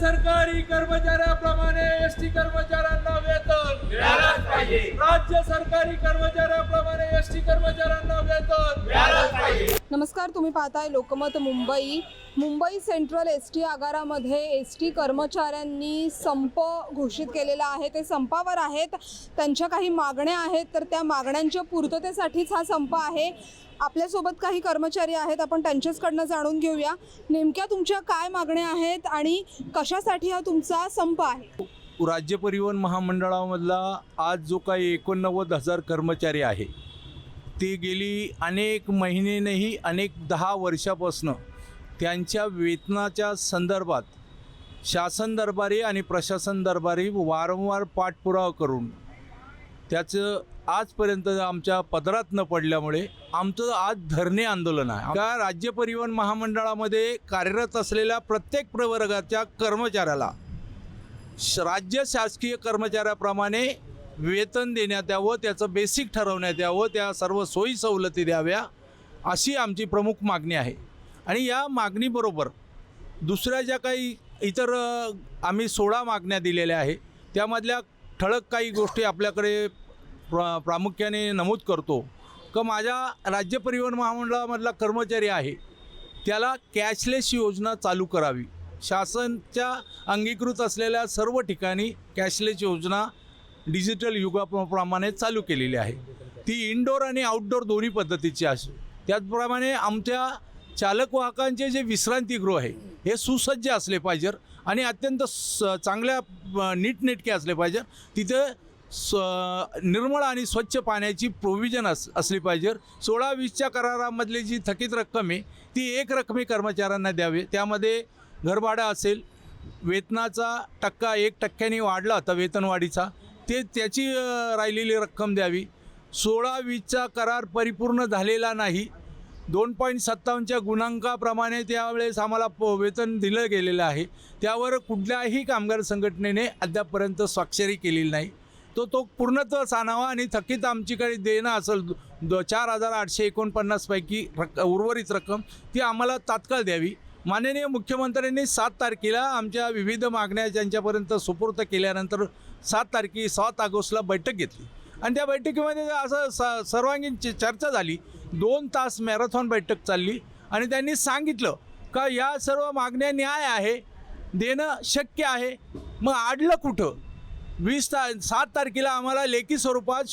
सरकारी कर्मचाऱ्याप्रमाणे S T कर्मचाऱ्यांना वेतन. मिळालंच पाहिजे. राज्य सरकारी कर्मचाऱ्याप्रमाणे एस टी कर्मचाऱ्यांना वेतन. मिळालंच पाहिजे. नमस्कार तुम्ही पाहताय Lokmat Mumbai. Mumbai central S T आगारामध्ये S T कर्मचाऱ्यांनी संप घोषित केलेला आहे. ते संपावर आहेत. त्यांच्या काही मागण्या आहेत तर त्या मागण्यांच्या पूर्ततेसाठीच हा संप आहे. आपल्यासोबत काही कर्मचारी आहेत आपण त्यांच्याचकडनं जाणून घेऊया. नेमक्या तुमच्या काय मागण्या आहेत आणि कशासाठी हा तुमचा संप आहे? राज्य परिवहन महामंडळामधला आज जो काही एकोणनव्वद हजार कर्मचारी आहे ती गेली अनेक महिने नाही अनेक दहा वर्षापासनं त्यांच्या वेतनाच्या संदर्भात शासन दरबारी आणि प्रशासन दरबारी वारंवार पाठपुरावा करून त्याचं आजपर्यंत आमच्या पदरात न पडल्यामुळे आमचं आज धरणे आंदोलन आहे. का राज्य परिवहन महामंडळामध्ये कार्यरत असलेल्या प्रत्येक प्रवर्गाच्या कर्मचाऱ्याला श- राज्य शासकीय कर्मचाऱ्याप्रमाणे वेतन देण्यात यावं त्याचं बेसिक ठरवण्यात यावं त्या सर्व सोयी सवलती द्याव्या अशी आमची प्रमुख मागणी आहे. आणि या मागणीबरोबर दुसऱ्या ज्या काही इतर आम्ही सोळा मागण्या दिलेल्या आहे त्यामधल्या ठळक काही गोष्टी आपल्याकडे प्रा प्रामुख्याने नमूद करतो. का माझ्या राज्य परिवहन महामंडळामधला कर्मचारी आहे त्याला कॅशलेस योजना चालू करावी. शासनच्या अंगीकृत असलेल्या सर्व ठिकाणी कॅशलेस योजना डिजिटल युगाप्रमाणे चालू केलेली आहे. ती इनडोअर आणि आउटडोअर दोन्ही पद्धतीची असू त्याचप्रमाणे आमच्या चालक वाहकांचे जे विश्रांतीगृह आहे हे सुसज्ज असले पाहिजे आणि अत्यंत स चांगल्या नीटनेटके असले पाहिजे. तिथे स निर्मळ आणि स्वच्छ पाण्याची प्रोव्हिजन अस असली पाहिजे. सोळा वीसच्या करारामधली जी थकीत रक्कम आहे ती एक रकमी कर्मचाऱ्यांना द्यावी. त्यामध्ये घरभाडं असेल वेतनाचा टक्का एक टक्क्याने वाढला होता वेतनवाढीचा. ते त्याची राहिलेली रक्कम द्यावी. सोळा वीसचा करार परिपूर्ण झालेला नाही. दोन पॉईंट सत्तावन्नच्या गुणांकाप्रमाणे त्यावेळेस आम्हाला प वेतन दिलं गेलेलं आहे. त्यावर कुठल्याही कामगार संघटनेने अद्यापपर्यंत स्वाक्षरी केलेली नाही. तो तो पूर्णत्व सानावा आणि थकीत आमच्याकडे देणं असेल द चार हजार आठशे एकोणपन्नासपैकी रक उर्वरित रक्कम ती आम्हाला तात्काळ द्यावी. माननीय मुख्यमंत्र्यांनी सात तारखेला आमच्या विविध मागण्या त्यांच्यापर्यंत सुपूर्त केल्यानंतर सात तारखे सात ऑगस्टला बैठक घेतली. आणि त्या बैठकीमध्ये असं स सर्वांगीण च- चर्चा झाली. दोन तास मॅरेथॉन बैठक चालली. आणि त्यांनी सांगितलं का या सर्व मागण्या न्याय आहे देणं शक्य आहे. मग आडलं कुठं? वीस ता सात तारखेला आम्हाला लेखी स्वरूपात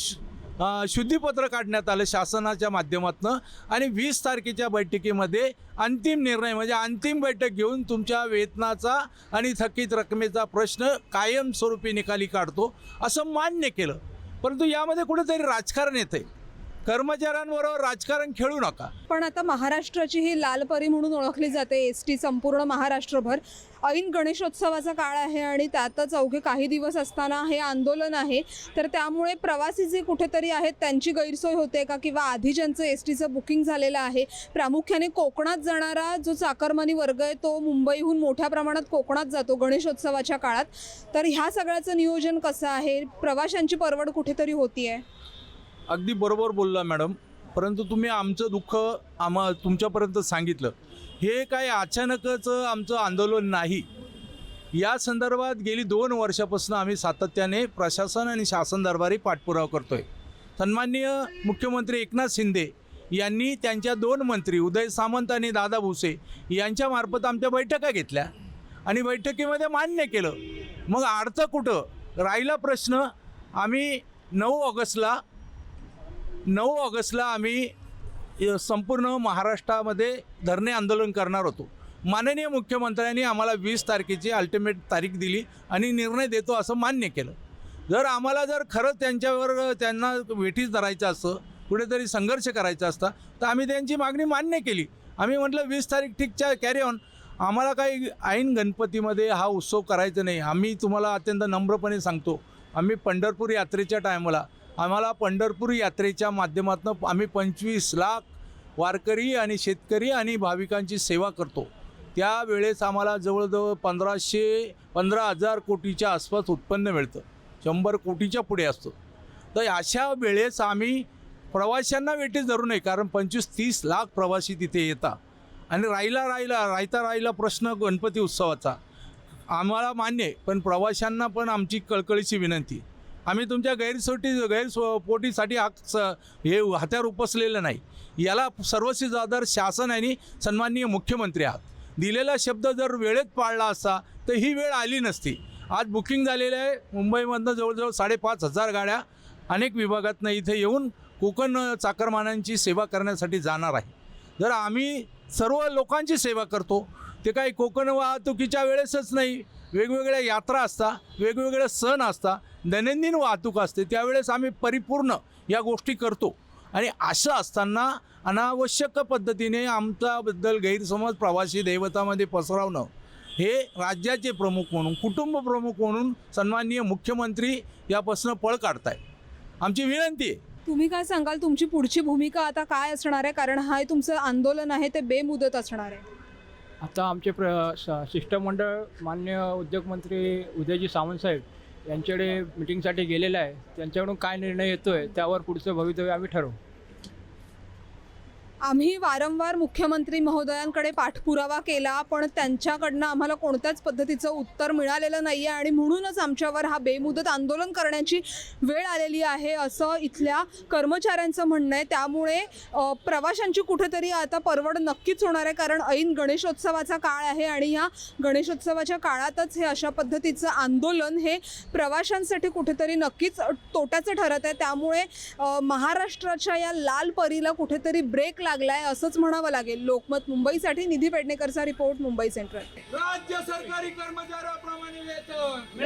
शुद्धीपत्र काढण्यात आलं शासनाच्या माध्यमातून आणि वीस तारखेच्या बैठकीमध्ये अंतिम निर्णय म्हणजे अंतिम बैठक घेऊन तुमच्या वेतनाचा आणि थकीत रकमेचा प्रश्न कायमस्वरूपी निकाली काढतो असं मान्य केलं. परंतु यामध्ये कुठेतरी राजकारण येतं आहे कर्मचाऱ्यांबरोबर राजकारण खेळू नका. पण आता महाराष्ट्राची ही लालपरी म्हणून ओळखली जाते. एस टी संपूर्ण महाराष्ट्रभर. ऐन गणेशोत्सवाचा काळ आहे आणि त्यातच अवघे काही दिवस असताना हे आंदोलन आहे. तर त्यामुळे प्रवासी जे कुठेतरी आहेत त्यांची गैरसोय होते का? किंवा आधी ज्यांचं एस टीचं बुकिंग झालेलं आहे प्रामुख्याने कोकणात जाणारा जो चाकरमानी वर्ग आहे तो मुंबईहून मोठ्या प्रमाणात कोकणात जातो गणेशोत्सवाच्या काळात. तर ह्या सगळ्याचं नियोजन कसं आहे? प्रवाशांची परवड कुठेतरी होती आहे अगदी बरोबर बोलला मॅडम. परंतु तुम्ही आमचं दुःख आम्हा तुमच्यापर्यंत सांगितलं. हे काय अचानकच आमचं आंदोलन नाही. या संदर्भात गेली दोन वर्षापासून आम्ही सातत्याने प्रशासन आणि शासन दरबारी पाठपुरावा करतोय. सन्माननीय मुख्यमंत्री एकनाथ शिंदे यांनी त्यांच्या दोन मंत्री उदय सामंत आणि दादा भुसे यांच्यामार्फत आमच्या बैठका घेतल्या आणि बैठकीमध्ये मान्य केलं. मग अडतं कुठं? राहिला प्रश्न. आम्ही नऊ ऑगस्टला नऊ ऑगस्टला आम्ही संपूर्ण महाराष्ट्रामध्ये धरणे आंदोलन करणार होतो. माननीय मुख्यमंत्र्यांनी आम्हाला वीस तारखेची अल्टिमेट तारीख दिली आणि निर्णय देतो असं मान्य केलं. जर आम्हाला जर खरंच त्यांच्यावर त्यांना वेठीस धरायचं असतं कुठेतरी संघर्ष करायचा असता तर आम्ही त्यांची मागणी मान्य केली. आम्ही म्हटलं वीस तारीख ठीकच्या कॅरी ऑन आम्हाला काही ऐन गणपतीमध्ये हा उत्सव करायचा नाही. आम्ही तुम्हाला अत्यंत नम्रपणे सांगतो. आम्ही पंढरपूर यात्रेच्या टायमाला आम्हाला पंढरपूर यात्रेच्या माध्यमातून आम्ही पंचवीस लाख वारकरी आणि शेतकरी आणि भाविकांची सेवा करतो. त्यावेळेस आम्हाला जवळजवळ पंधराशे पंधरा हजार कोटीच्या आसपास उत्पन्न मिळतं. शंभर कोटीच्या पुढे असतो. तर अशा वेळेस आम्ही प्रवाशांना वेटीस धरू नये कारण पंचवीस तीस लाख प्रवासी तिथे येतात. आणि राहिला राहिला राहता राहिला प्रश्न गणपती उत्सवाचा. आम्हाला मान्य आहे पण प्रवाशांना पण आमची कळकळीची विनंती आम्ही तुमच्या गैरसोटी गैरसोपोटीसाठी हा स हे हत्यार उपसलेलं नाही. याला सर्वस्वी जबाबदार शासन आणि सन्माननीय मुख्यमंत्री आहात. दिलेला शब्द जर वेळेत पाळला असता तर ही वेळ आली नसती. आज बुकिंग झालेलं आहे. मुंबईमधनं जवळजवळ साडेपाच हजार गाड्या अनेक विभागातनं इथे येऊन कोकण चाकरमानांची सेवा करण्यासाठी जाणार आहे. जर आम्ही सर्व लोकांची सेवा करतो ते काही कोकण वाहतुकीच्या वेळेसच नाही वेगवेगळ्या यात्रा असता वेगवेगळे सण असता दैनंदिन वाहतूक असते त्यावेळेस आम्ही परिपूर्ण या गोष्टी करतो. आणि असं असताना अनावश्यक पद्धतीने आमच्याबद्दल गैरसमज प्रवासी दैवतामध्ये पसरवणं हे राज्याचे प्रमुख म्हणून कुटुंब प्रमुख म्हणून सन्माननीय मुख्यमंत्री यापासून पळ काढताय आमची विनंती आहे. तुम्ही काय सांगाल? तुमची पुढची भूमिका आता काय असणार आहे? कारण हा तुमचं आंदोलन आहे ते बेमुदत असणार आहे. आता आमचे प्र स- शिष्टमंडळ मान्य उद्योगमंत्री उदयजी सावंत साहेब यांच्याकडे मिटिंगसाठी गेलेलं आहे. त्यांच्याकडून काय निर्णय येतो आहे त्यावर पुढचं भवितव्य आम्ही ठरवू. आम्ही वारंवार मुख्यमंत्री महोदयांकडे पाठपुरावा केला पण त्यांच्याकडनं आम्हाला कोणत्याच पद्धतीचं उत्तर मिळालेलं नाही आहे आणि म्हणूनच आमच्यावर हा बेमुदत आंदोलन करण्याची वेळ आलेली आहे असं इथल्या कर्मचाऱ्यांचं म्हणणं आहे. त्यामुळे प्रवाशांची कुठेतरी आता परवड नक्कीच होणार आहे कारण ऐन गणेशोत्सवाचा काळ आहे आणि ह्या गणेशोत्सवाच्या काळातच हे अशा पद्धतीचं आंदोलन हे प्रवाशांसाठी कुठेतरी नक्कीच तोट्याचं ठरत आहे. त्यामुळे महाराष्ट्राच्या या लाल परीला कुठेतरी ब्रेक लागलाय असंच म्हणावं लागेल. लोकमत मुंबईसाठी निधी पेडणेकरचा रिपोर्ट मुंबई सेंट्रल राज्य सरकारी कर्मचाऱ्याप्रमाणे वेतन.